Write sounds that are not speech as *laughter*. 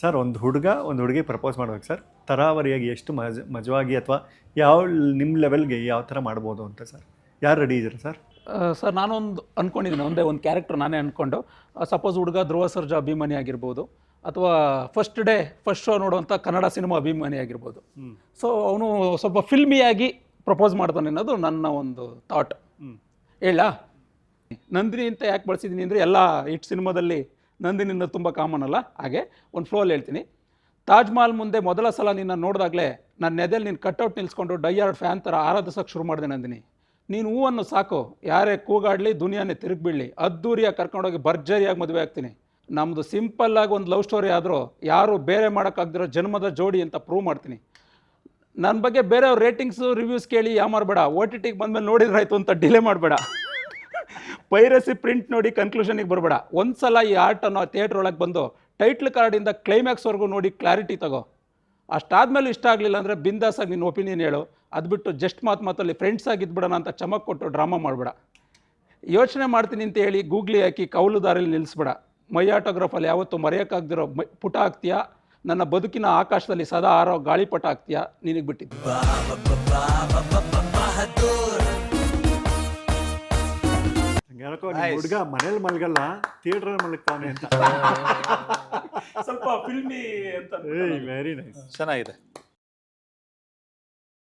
Sir ಒಂದು ಹುಡುಗ ಒಂದು ಹುಡುಗಿ ಪ್ರಪೋಸ್ ಮಾಡ್ಬೇಕು ಸರ್. ತರಾವರಿಯಾಗಿ ಎಷ್ಟು ಮಜ ಮಜವಾಗಿ ಅಥವಾ ಯಾವ ನಿಮ್ಮ ಲೆವೆಲ್ಗೆ ಯಾವ ಥರ ಮಾಡ್ಬೋದು ಅಂತ ಸರ್? ಯಾರು ರೆಡಿ ಇದ್ದೀರಾ ಸರ್? ಸರ್ ನಾನೊಂದು ಅಂದ್ಕೊಂಡಿದ್ದೀನಿ ಒಂದೇ ಒಂದು ಕ್ಯಾರೆಕ್ಟರ್ ನಾನೇ ಅಂದ್ಕೊಂಡು ಸಪೋಸ್ ಹುಡುಗ ಧ್ರುವ ಸರ್ಜಾ ಅಭಿಮಾನಿ ಆಗಿರ್ಬೋದು ಅಥವಾ ಫಸ್ಟ್ ಡೇ ಫಸ್ಟ್ ಶೋ ನೋಡುವಂಥ ಕನ್ನಡ ಸಿನಿಮಾ ಅಭಿಮಾನಿ ಆಗಿರ್ಬೋದು. ಸೊ ಅವನು ಸ್ವಲ್ಪ ಫಿಲ್ಮಿಯಾಗಿ ಪ್ರಪೋಸ್ ಮಾಡ್ತಾನೆ ಅನ್ನೋದು ನನ್ನ ಒಂದು ಥಾಟ್ ಹೇಳ ನಂದಿನಿ ಅಂತ ಯಾಕೆ ಬಳಸಿದ್ದೀನಿ ಅಂದರೆ ಎಲ್ಲ ಹಿಟ್ ಸಿನಿಮಾದಲ್ಲಿ ನಂದಿನಿಂದ ತುಂಬ ಕಾಮನ್ ಅಲ್ಲ? ಹಾಗೆ ಒಂದು ಫ್ಲೋಲ್ಲಿ ಹೇಳ್ತೀನಿ. ತಾಜ್ ಮಹಲ್ ಮುಂದೆ ಮೊದಲ ಸಲ ನಿನ್ನ ನೋಡಿದಾಗಲೇ ನನ್ನ ನೆದೆಲಿ ನೀನು ಕಟ್ಔಟ್ ನಿಲ್ಸ್ಕೊಂಡು ಡೈಯಾರ್ಡ್ ಫ್ಯಾನ್ ಥರ ಆರಾಧಿಸೋಕೆ ಶುರು ಮಾಡಿದೆ ನಂದಿನಿ. ನೀನು ಹೂವನ್ನು ಸಾಕು. ಯಾರೇ ಕೂಗಾಡಲಿ, ದುನಿಯಾನೇ ತಿರುಗಿಬಿಡಲಿ. ಅದ್ದೂರಿಯಾಗಿ ಕರ್ಕೊಂಡೋಗಿ ಭರ್ಜರಿಯಾಗಿ ಮದುವೆ ಆಗ್ತೀನಿ. ನಮ್ಮದು ಸಿಂಪಲ್ಲಾಗಿ ಒಂದು ಲವ್ ಸ್ಟೋರಿ ಆದರೂ ಯಾರು ಬೇರೆ ಮಾಡೋಕ್ಕಾಗ್ದಿರೋ ಜನ್ಮದ ಜೋಡಿ ಅಂತ ಪ್ರೂವ್ ಮಾಡ್ತೀನಿ. ನನ್ನ ಬಗ್ಗೆ ಬೇರೆಯವ್ರ ರೇಟಿಂಗ್ಸು ರಿವ್ಯೂಸ್ ಕೇಳಿ ಯಾಮಾರಬೇಡ. ಓ ಟಿ ಟಿಗೆ ಬಂದಮೇಲೆ ನೋಡಿದ್ರಾಯ್ತು ಅಂತ ಡಿಲೇ ಮಾಡಬೇಡ. ಪೈರಸಿ ಪ್ರಿಂಟ್ ನೋಡಿ ಕನ್ಕ್ಲೂಷನಿಗೆ ಬರಬೇಡ. ಒಂದು ಸಲ ಈ ಆರ್ಟನ್ನು ಥಿಯೇಟ್ರ್ ಒಳಗೆ ಬಂದು ಟೈಟ್ಲ್ ಕಾರ್ಡಿಂದ ಕ್ಲೈಮ್ಯಾಕ್ಸ್ವರೆಗೂ ನೋಡಿ ಕ್ಲಾರಿಟಿ ತಗೋ. ಅಷ್ಟಾದ್ಮೇಲೆ ಇಷ್ಟ ಆಗಲಿಲ್ಲ ಅಂದರೆ ಬಿಂದಾಸಾಗಿ ನಿನ್ನ ಒಪಿನಿಯನ್ ಹೇಳು. ಅದು ಬಿಟ್ಟು ಜಸ್ಟ್ ಮಾತು ಮಾತಲ್ಲಿ ಫ್ರೆಂಡ್ಸ್ ಆಗಿದ್ಬಿಡೋಣ ಅಂತ ಚಮಕ್ ಕೊಟ್ಟು ಡ್ರಾಮಾ ಮಾಡಬೇಡ. ಯೋಚನೆ ಮಾಡ್ತೀನಿ ಅಂತ ಹೇಳಿ ಗೂಗ್ಲಿ ಹಾಕಿ ಕೌಲು ದಾರಿಲಿ ನಿಲ್ಲಿಸ್ಬೇಡ ಮೈ ಆಟೋಗ್ರಾಫಲ್ಲಿ ಯಾವತ್ತೂ ಮರೆಯೋಕ್ಕಾಗ್ದಿರೋ ಮೈ ಪುಟ ಆಗ್ತೀಯಾ? ನನ್ನ ಬದುಕಿನ ಆಕಾಶದಲ್ಲಿ ಸದಾ ಆರೋ ಗಾಳಿಪಟ ಆಗ್ತೀಯಾ? ನಿನಗೆ ಬಿಟ್ಟಿದ್ದು. ನಿಮ್ಮ ಹುಡುಗ ಮನೇಲಿ ಮಲಗಲ್ಲ ಥಿಯೇಟರ್ ಮಲಗ್ತಾನೆ ಅಂತ. *laughs* ಸ್ವಲ್ಪ ಫಿಲ್ಮಿ ಅಂತ ವೆರಿ ನೈಸ್ ಚೆನ್ನಾಗಿದೆ.